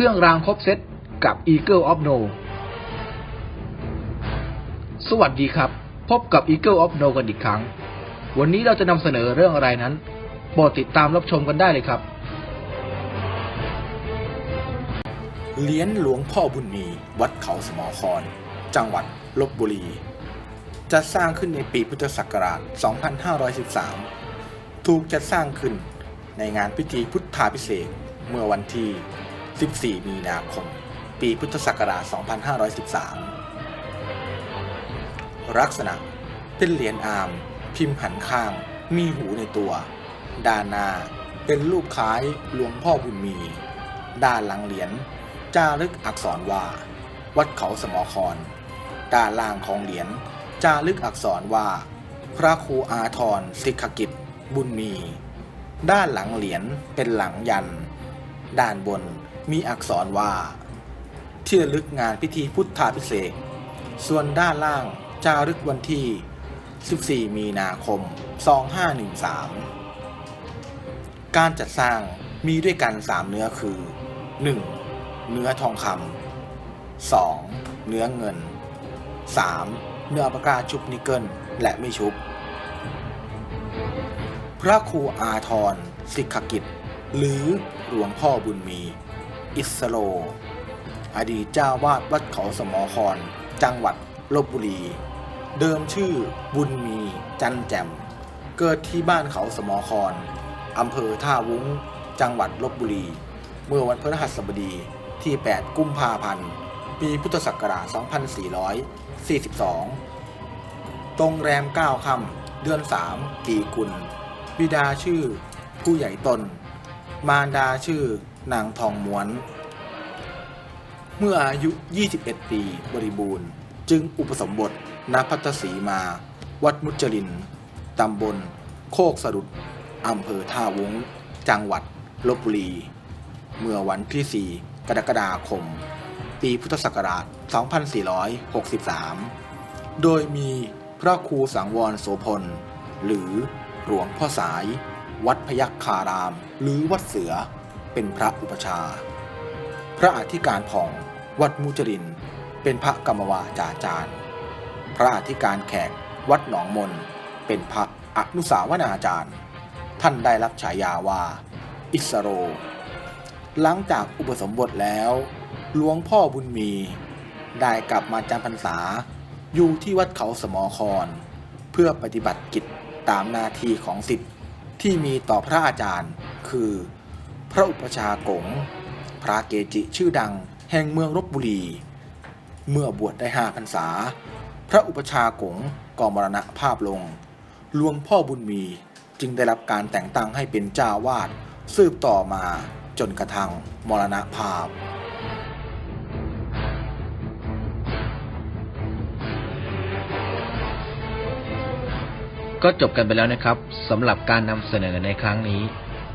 เครื่องรางครบเซตกับ Eagle of No สวัสดีครับ พบกับ Eagle of No กันอีกครั้ง วันนี้เราจะนำเสนอเรื่องอะไรนั้นโปรดติดตามรับชมกันได้เลยครับเหรียญหลวงพ่อบุญมีวัดเขาสมอคร จังหวัดลบบุรีจัดสร้างขึ้นในปีพุทธศักราช 2513 ถูกจัดสร้างขึ้นในงานพิธีพุทธาพิเศษเมื่อวันที่ 14 มีนาคม ปีพุทธศักราช 2513 ลักษณะ เป็นเหรียญอามพิมพ์หันข้าง มีหูในตัว ด้านหน้า เป็นรูปคล้ายหลวงพ่อบุญมี ด้านหลังเหรียญจารึกอักษรว่า วัดเขาสมอคร ด้านล่างของเหรียญจารึกอักษรว่า พระครูอาทรสิกขกิจ บุญมี ด้านหลังเหรียญเป็นหลังยัน ด้านบน มีอักษรว่า ที่ระลึกงานพิธีพุทธาพิเศษ ส่วนด้านล่างจารึกวันที่ 14 มีนาคม 2513 การจัดสร้างมีด้วยกัน 3 เนื้อคือ 1. เนื้อทองคำ 2. เนื้อเงิน 3. เนื้อปากกาชุบนิกเกิลและไม่ชุบ พระครูอาทรสิกขกิจ หรือหลวงพ่อบุญมี อิสโล อดีตเจ้าวาดวัดเขาสมอคร จังหวัดลบบุรี เดิมชื่อบุญมีจันแจ่ม เกิดที่บ้านเขาสมอครอำเภอท่าวุ้ง จังหวัดลบบุรี เมื่อวันพฤหัสบดีที่ 8 กุมภาพันธ์ ปีพุทธศักราช 2442 ตรงแรม 9 ค่ำเดือน3ปีกุล บิดาชื่อ ผู้ใหญ่ตน มารดาชื่อนางทองม้วน เมื่ออายุ 21 ปีบริบูรณ์ จึงอุปสมบทณพัทธสีมา วัดมุจลิน ตำบล โคกสะดุดอำเภอท่าวง จังหวัดลบบุรี เมื่อวันที่ 4 กรกฎาคม ปีพุทธศักราช 2463 โดยมีพระครูสังวรโสพล หรือหลวงพ่อสาย วัดพยัคคาราม หรือวัดเสือ เป็นพระอุปชา พระอธิการผ่องวัดมุจริน เป็นพระกรรมวาจาจารย์ พระอธิการแขกวัดหนองมน เป็นพระอนุสาวนาจารย์ ท่านได้รับฉายาว่า อิสโร หลังจากอุปสมบทแล้วหลวงพ่อบุญมี ได้กลับมาจำพรรษาอยู่ที่วัดเขาสมอคร เพื่อปฏิบัติกิจตามหน้าที่ของสิทธิ์ที่มีต่อพระอาจารย์ คือ พระอุปชากงพระเกจิชื่อดังแห่งเมืองลบบุรี เมื่อบวชได้ห้าพรรษา พระอุปชากงก็มรณภาพลง หลวงพ่อบุญมีจึงได้รับการแต่งตั้งให้เป็นเจ้าวาดสืบต่อมาจนกระทั่งมรณภาพก็จบกันไปแล้วนะครับสำหรับการนำเสนอในครั้งนี้